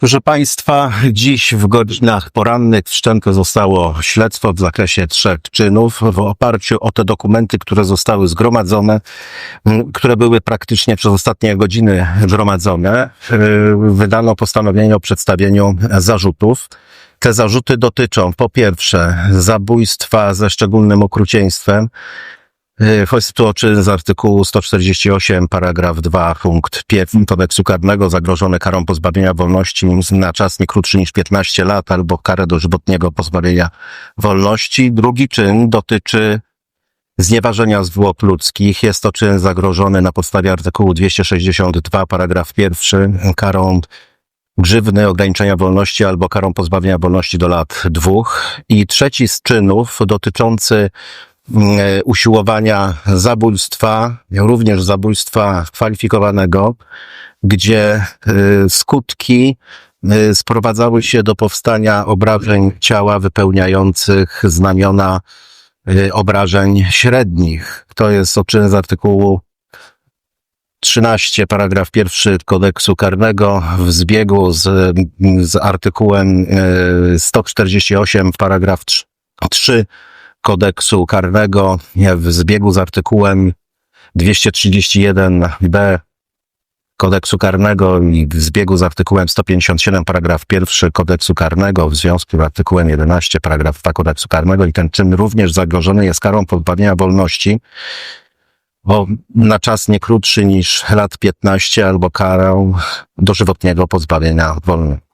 Proszę Państwa, dziś w godzinach porannych wszczęte zostało śledztwo w zakresie trzech czynów w oparciu o te dokumenty, które zostały zgromadzone, które były praktycznie przez ostatnie godziny gromadzone. Yy, Wydano postanowienie o przedstawieniu zarzutów. Te zarzuty dotyczą po pierwsze zabójstwa ze szczególnym okrucieństwem, Chodzi tu o czyn z artykułu 148, paragraf 2, punkt 1 kodeksu karnego, zagrożone karą pozbawienia wolności na czas nie krótszy niż 15 lat albo karę dożywotniego pozbawienia wolności. Drugi czyn dotyczy znieważenia zwłok ludzkich. Jest to czyn zagrożony na podstawie artykułu 262, paragraf 1, karą grzywny, ograniczenia wolności albo karą pozbawienia wolności do lat dwóch. I trzeci z czynów dotyczący e, usiłowania zabójstwa, również zabójstwa kwalifikowanego, gdzie e, skutki e, sprowadzały się do powstania obrażeń ciała wypełniających znamiona e, obrażeń średnich. To jest odczyn z artykułu 13, paragraf 1 kodeksu karnego w zbiegu z, z artykułem e, 148, paragraf 3 kodeksu karnego w zbiegu z artykułem 231b kodeksu karnego i w zbiegu z artykułem 157 paragraf 1 kodeksu karnego w związku z artykułem 11 paragraf 2 kodeksu karnego i ten czyn również zagrożony jest karą pozbawienia wolności o, na czas nie krótszy niż lat 15 albo karą dożywotniego pozbawienia wolności.